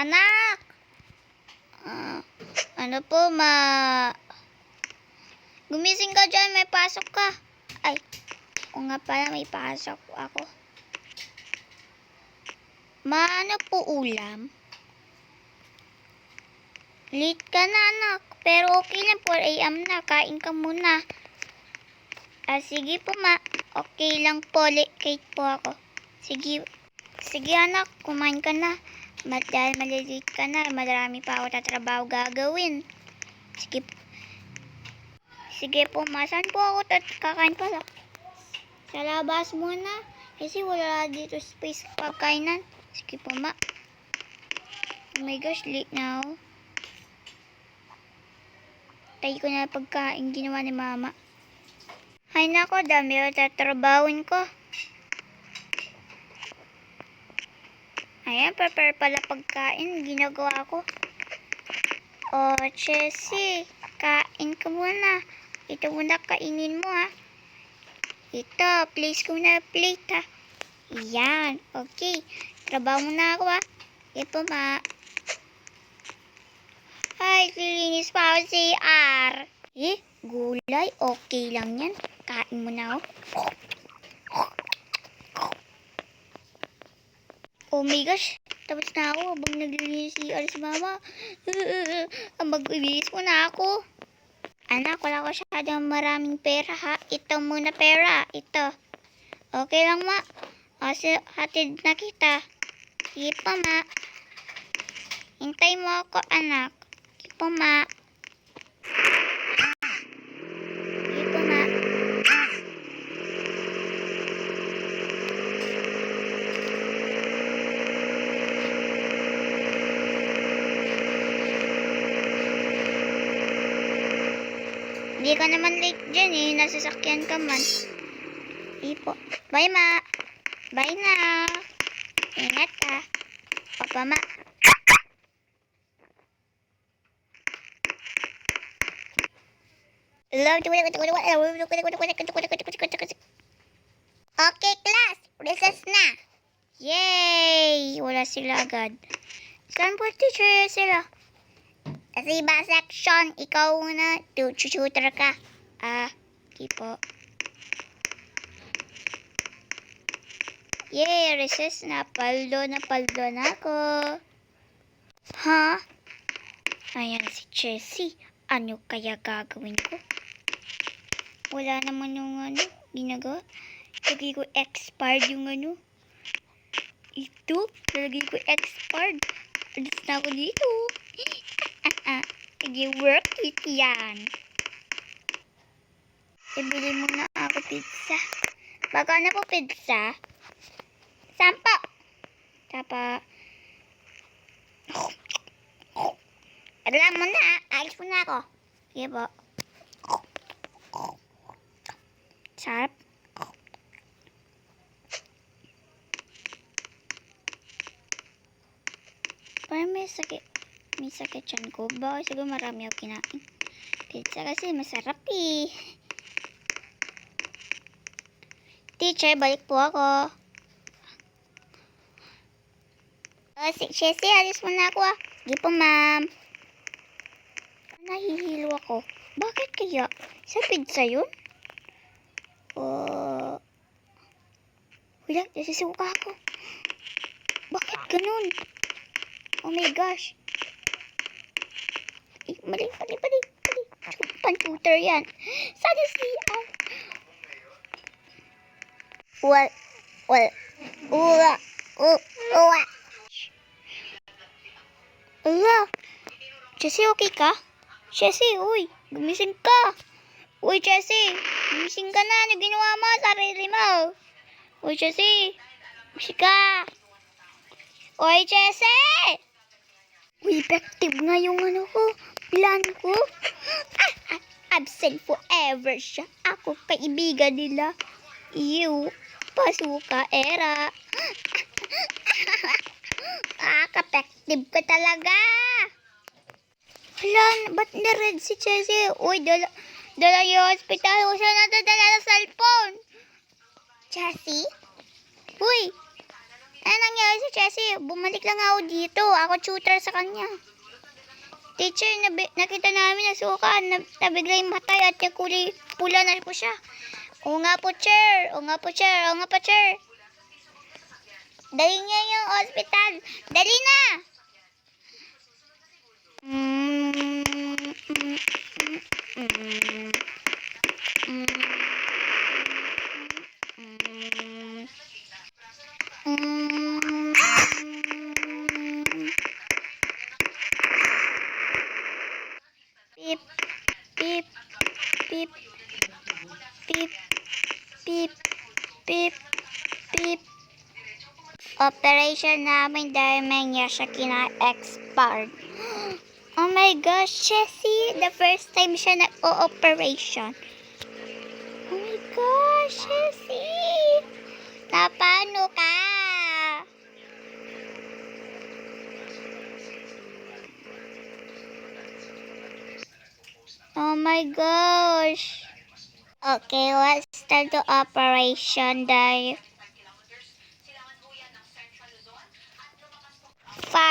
Anak! Ah, ano po, ma... Gumising ka dyan, may pasok ka. Ay, o nga pala, may pasok ako. Ma, ano po ulam? Late ka na, anak. Pero okay lang, 4 a.m. na. Kain ka muna. Ah, sige po, ma. Okay lang po. Late po ako. Sige. Sige, anak. Kumain ka na. Ma dahil malilate ka na. Marami pa ako tatrabaho gagawin. Sige. Sige po, ma. Saan po ako tat kakain pala? Sa labas muna. Kasi wala dito space pagkainan. Sige po, ma. Oh my gosh, late na ako. Tayo ko na pagkain ginawa ni mama. Ay nako, dami yung tatrabawin ko. Ayan, prepare pala pagkain. Ginagawa ko. O, Chessy, kain ka muna. Ito muna kainin mo, ha. Ito, place ko na plate, ha. Yan, okay. Trabaho muna ako, ha. Ito, ma. Ay, silinis pa ako si R. Eh, gulay, okay lang yan. Kain mo na, oh. Oh my gosh, tapos na ako habang naglilinis si R si mama. Mag-ibigis mo na ako. Anak, wala ko masyadong maraming pera ha. Ito muna pera. Ito. Okay lang ma. Kasi hatid na kita. Sige pa ma. Hintay mo ako anak. Sige pa ma. Sige pa ma. Hindi ka naman late dyan eh. Nasasakyan ka man. Ipo. Bye ma. Bye na. Ingat ka. Papa ma. Okay, class. Recess na. Yay! Wala sila agad. Saan po teacher sila? Sa iba section, ikaw na, tututor ka. Ah, di po. Yay, recess na. Paldo na paldo na ako. Ha? Ayan si Jessie. Ano kaya gagawin ko? Wala naman yung ano, ginagawa. Lagay ko expired yung ano. Ito, lagay ko expired. Alis na ako dito. Sige, work it yan. Ibili muna ako pizza. Baka na po pizza? Sampo! Tapa. Alam mo na, alis mo na ako. Sige po. Sarap. Parang may sakit. May sakit siyan ko. Baka siguro marami ako kinain. Pizza kasi masarap eh. Teacher, balik po ako. Oh, si Jessie, alis mo na ako ah. Di po, ma'am. Nahihilo ako. Bakit kaya? Sa pizza yun? Oh... Wala, nasisuka ako. Bakit ganun? Oh my gosh. Mali, mali, mali, mali. Computer yan. Sana si, ah. Well, well, ula, u, ua. Ala, Jessie, okay ka? Jessie, uy, gumising ka. Uy, Jessie, gumising ka na. Ano ginawa mo sa sarili mo? Uy, Jessie, gumising ka. Uy, Jessie! Uy, effective nga yung ano ko. Plan ko. Ah, ah, absent forever siya. Ako, kaibigan nila. Ew, pasuka, era. ah, ka-effective ka talaga. Hala, ba't na-red si Chelsea? Uy, dala, dala yung hospital. Huwag siya nadadala sa cellphone. Chelsea? Uy, Ano nangyari sa Chelsea? Bumalik lang ako dito. Ako tutor sa kanya. Teacher, nabi- nakita namin na suka. Na, nabigla yung matay at yung kulay pula na po siya. Oo nga po, chair. Oo nga po, chair. Oo nga po, chair. Dali niya yung hospital. Dali na! Mm, operation namin dahil may Yashaki na expired. Oh my gosh, Jessie, the first time siya nag-o-operation. Oh my gosh, Jessie! Napano ka? Oh my gosh! Okay, let's start the operation, guys.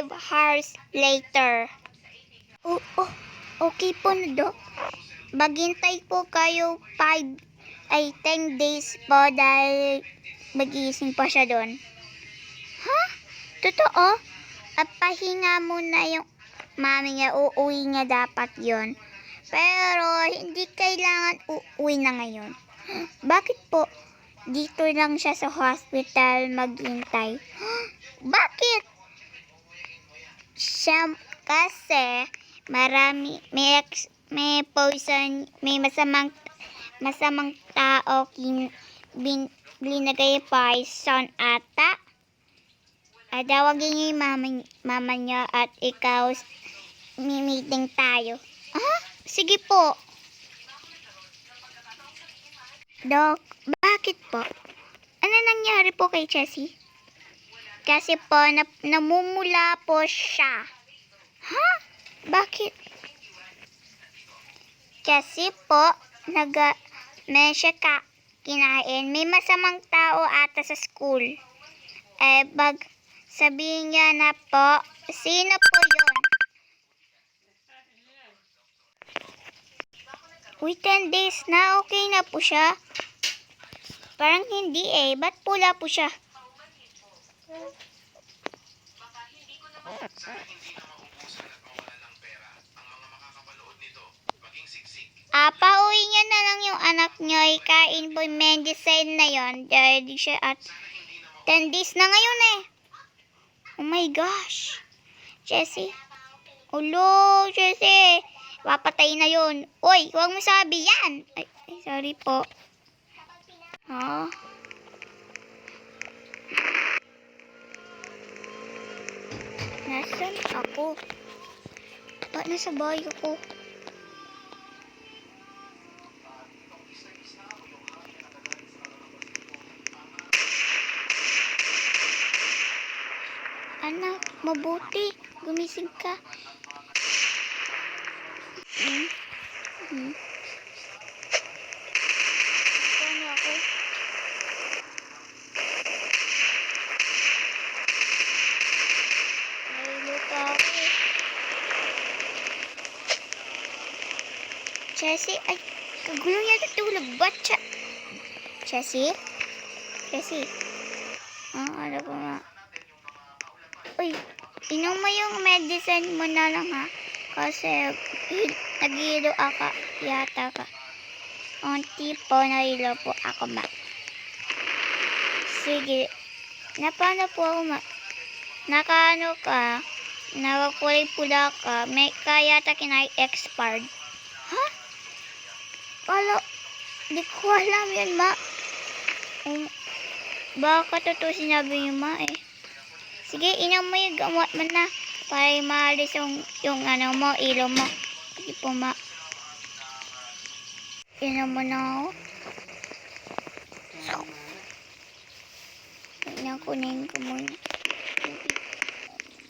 5 hours later. Oh, oh, okay po na do. Maghintay po kayo 5 ay 10 days po dahil magising pa siya doon. Ha? Huh? Totoo? At pahinga muna yung mami niya. Uuwi niya dapat yon. Pero hindi kailangan uuwi na ngayon. Bakit po? Dito lang siya sa hospital maghintay. Bakit? Siya kasi marami may may poison, may masamang masamang tao kin bin, binagay poison ata. At tawagin niyo yung mama, mama niya at ikaw mimiting tayo. Ah, sige po. Dok, bakit po? Ano nangyari po kay Jessie? Kasi po, na, namumula po siya. Ha? Bakit? Kasi po, naga, may siya ka, kinain. May masamang tao ata sa school. Eh, bag, sabihin niya na po, sino po yun? Uy, 10 days na, okay na po siya. Parang hindi eh, ba't pula po siya? Ah, pauwi niya na lang yung anak niya. Ikain po yung medicine na yon. Di siya at 10 days na ngayon eh. Oh my gosh. Jessie. Ulo, Jessie. Papatay na yon. Uy, huwag mo sabi yan. Ay, ay sorry po. Oh. Nasaan ako? Ba't nasa bahay ako? Anak, mabuti. Gumising ka. Hmm? Hmm? Paano ako? Naluluto ako eh. Jessie, ay, kagulo yata tulog. Ba't siya? Jessie? Jessie? Ah, ano ko nga? Uy, inom mo yung medicine mo na lang ha. Kasi naghilo ako yata ka. Unti po nahilo po ako ma. Sige. Napano po ako ma. Nakaano ka. Nakakulay pula ka. May kaya ta kinay expired. Ha? Wala. Di ko alam yun ma. Um, baka totoo sinabi niyo ma eh. Sige, inom mo yung gamot mo na. Para maalis yung, yung ano mo, ilo mo. Sige po, ma. Inom mo na ako. So, kunin ko muna.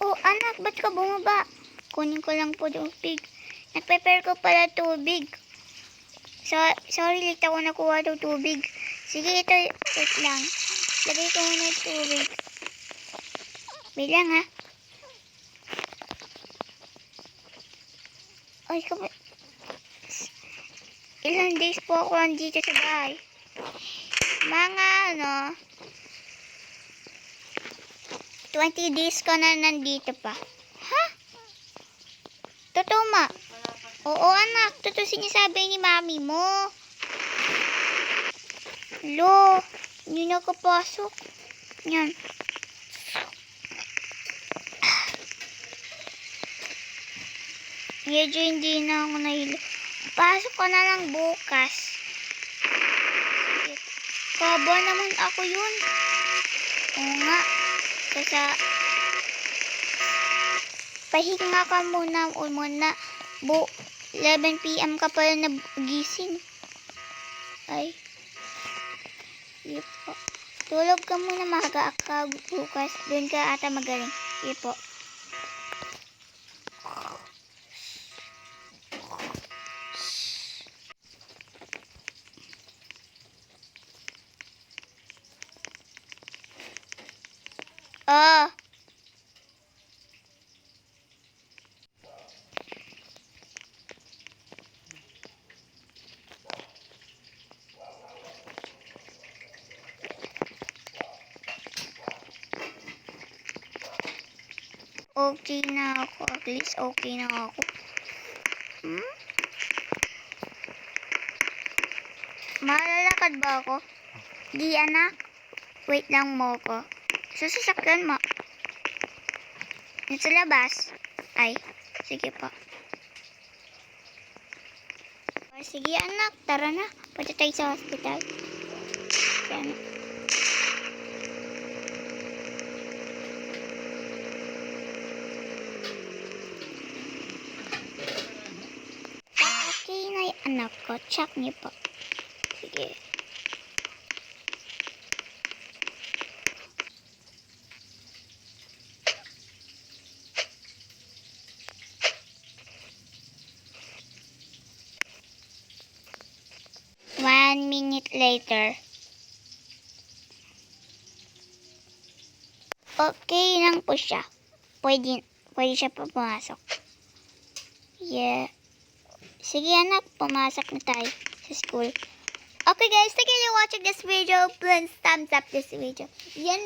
Oh, anak, ba't ka bumaba? Kunin ko lang po tubig. Nag-prepare ko pala tubig. So, sorry, late ako nakuha ng tubig. Sige, ito, wait lang. Lagay ko muna yung tubig. Wait lang ha. Ay, kami... Ilang days po ako nandito sa bahay. Mga ano... 20 days ko na nandito pa. Ha? Totoo ma? Oo anak, totoo sinasabi ni mami mo. Lo, hindi nakapasok. Yan. Medyo hindi na ako nahilo. Pasok ko na lang bukas. Kaba naman ako yun. Oo nga. Kasi pahinga ka muna o muna. Bu 11 p.m. ka pala nagising. Ay. Sige po. Tulog ka muna maga ka bukas. Doon ka ata magaling. Sige po. Oh. Okay na ako. At least okay na ako. Hmm? Malalakad ba ako? Di anak. Wait lang mo ko. Sa sasakyan mo. Sa labas. Ay, sige po. Sige anak, tara na. Punta tayo sa hospital. Yan. Okay na yung anak ko. Check niyo po. Sige. One minute later. Okay lang po siya. Pwede, pwede siya pa pumasok. Yeah. Sige anak, pumasok na tayo sa school. Okay guys, thank you for watching this video. Please thumbs up this video. Yan,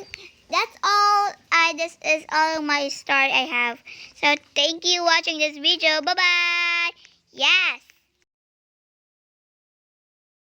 that's all. I this is all my story I have. So thank you watching this video. Bye bye. Yes.